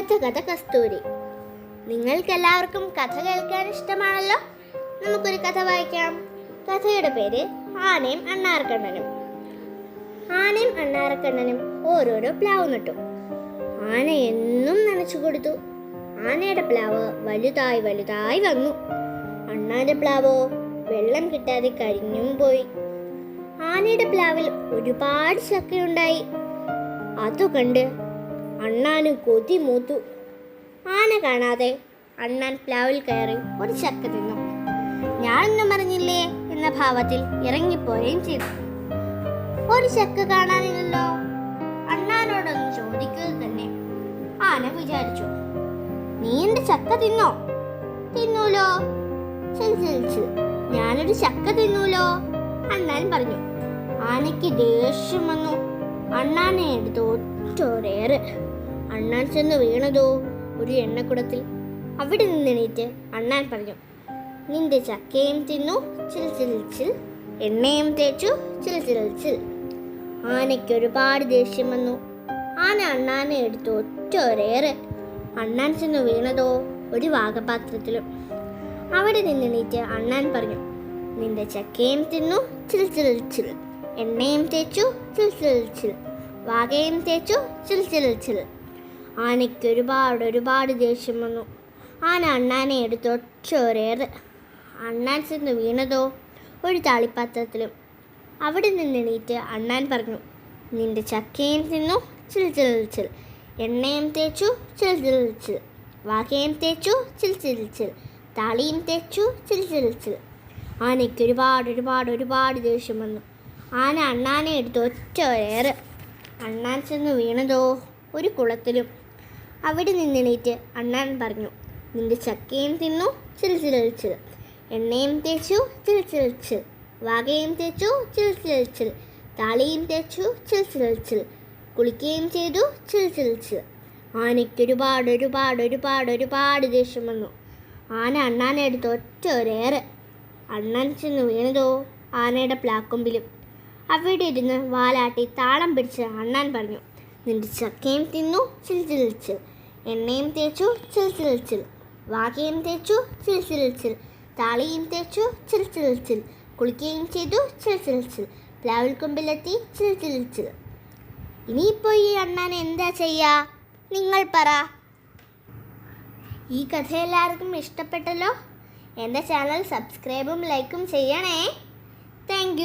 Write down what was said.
കഥ കഥ കസ്തൂരി. നിങ്ങൾക്കെല്ലാവർക്കും കഥ കേൾക്കാൻ ഇഷ്ടമാണല്ലോ? നമുക്കൊരു കഥ വായിക്കാം. കഥയുടെ പേര് ആനയും അണ്ണാറക്കണ്ണനും ആനയും അണ്ണാറക്കണ്ണനും ഓരോരോ പ്ലാവ് നട്ടു. ആന എന്നും നനച്ചു കൊടുത്തു. ആനയുടെ പ്ലാവ് വലുതായി വലുതായി വന്നു. അണ്ണാന്റെ പ്ലാവോ? വെള്ളം കിട്ടാതെ കരിഞ്ഞും പോയി. ആനയുടെ പ്ലാവിൽ ഒരുപാട് ചക്കയുണ്ടായി അതു കണ്ട് അണ്ണാന് കൊതി മൂത്തു. ആന കാണാതെ അണ്ണാൻ പ്ലാവിൽ കയറി ഒരു ചക്ക തിന്നു. ഞാനൊന്നും പറഞ്ഞില്ലേ എന്ന ഭാവത്തിൽ ഇറങ്ങിപ്പോവുകയും ചെയ്തു. ഒരു ചക്ക കാണാനില്ലല്ലോ? അണ്ണാനോടൊന്ന് ചോദിക്കുക തന്നെ ആന വിചാരിച്ചു. നീ എന്റെ ചക്ക തിന്നോ? തിന്നൂലോ. ഞാനൊരു ചക്ക തിന്നൂലോ? അണ്ണാൻ പറഞ്ഞു. ആനയ്ക്ക് ദേഷ്യം വന്നു. അണ്ണാനെ എടുത്ത് അണ്ണാൻ ചെന്ന് വീണതോ? ഒരു എണ്ണക്കുടത്തിൽ. അവിടെ നിന്നെണീറ്റ് അണ്ണാൻ പറഞ്ഞു നിന്റെ ചക്കയും തിന്നു ചിൽ ചിൽ ചിൽ. എണ്ണയും തേച്ചു ചിൽ ചിൽ ചിൽ. ആനയ്ക്ക് ഒരുപാട് ദേഷ്യം വന്നു. ആന അണ്ണാനെ എടുത്ത് ഒരേറെ. അണ്ണാൻ ചെന്ന് വീണതോ? ഒരു വാഗപാത്രത്തിലും. അവിടെ നിന്നെണീറ്റ് അണ്ണാൻ പറഞ്ഞു നിന്റെ ചക്കയും തിന്നു ചിൽ ചിൽ ചിൽ. എണ്ണയും തേച്ചു ചിൽ ചിൽ ചിൽ. വാകയും തേച്ചു ചിൽ ചിൽ ചിൽ. ആനയ്ക്ക് ഒരുപാട് ഒരുപാട് ദേഷ്യം വന്നു. ആന അണ്ണാനെ എടുത്ത് ഒറ്റൊരേറ് അണ്ണാൻ ചെന്ന് വീണതോ? ഒരു താളിപ്പാത്രത്തിലും. അവിടെ നിന്നെണീറ്റ് അണ്ണാൻ പറഞ്ഞു നിന്റെ ചക്കയും തിന്നു. ചിൽ ചിൽ ചിൽ. എണ്ണയും തേച്ചു. ചിൽ ചിൽ ചിൽ. വാകയും തേച്ചു. ചിൽ ചിൽ ചിൽ. താളിയും തേച്ചു. ചിൽ ചിൽ ചിൽ. ആനയ്ക്ക് ഒരുപാട് ഒരുപാട് ഒരുപാട് ദേഷ്യം വന്നു. ആന അണ്ണാനെ എടുത്ത് ഒറ്റ ഒരേറ് അണ്ണാൻ ചെന്ന് വീണതോ? ഒരു കുളത്തിലും. അവിടെ നിന്നെണീറ്റ് അണ്ണാൻ പറഞ്ഞു നിന്റെ ചക്കയും തിന്നു ചിൽ എണ്ണയും തേച്ചു ചിൽ വാകയും തേച്ചു ചിൽ ചിൽ താളിയും തേച്ചു ചിൽ ചിൽ കുളിക്കുകയും ചെയ്തു ചിൽ ആനയ്ക്ക് ഒരുപാട് ഒരുപാട് ഒരുപാട് ഒരുപാട് ദേഷ്യം വന്നു. ആന അണ്ണാനെ എടുത്ത് ഒറ്റ ഒരേറെ അണ്ണാൻ ചെന്ന് വീണതോ ആനയുടെ പ്ലാക്കൊമ്പിലും. അവിടെ ഇരുന്ന് വാലാട്ടി താളം പിടിച്ച് അണ്ണാൻ പറഞ്ഞു നിന്റെ ചക്കയും തിന്നു ചിൽ എണ്ണയും തേച്ചു ചിൽ ചിൽ വാകയും തേച്ചു ചിൽ താളിയും തേച്ചു ചിൽ കുളിക്കുകയും ചെയ്തു ചിൽ പ്ലാവിൽ കൊമ്പിലെത്തി ചിൽ ഇനിയിപ്പോൾ ഈ അണ്ണാൻ എന്താ ചെയ്യുക നിങ്ങൾ പറ. ഈ കഥ എല്ലാവർക്കും ഇഷ്ടപ്പെട്ടല്ലോ? എന്റെ ചാനൽ സബ്സ്ക്രൈബും ലൈക്കും ചെയ്യണേ. താങ്ക്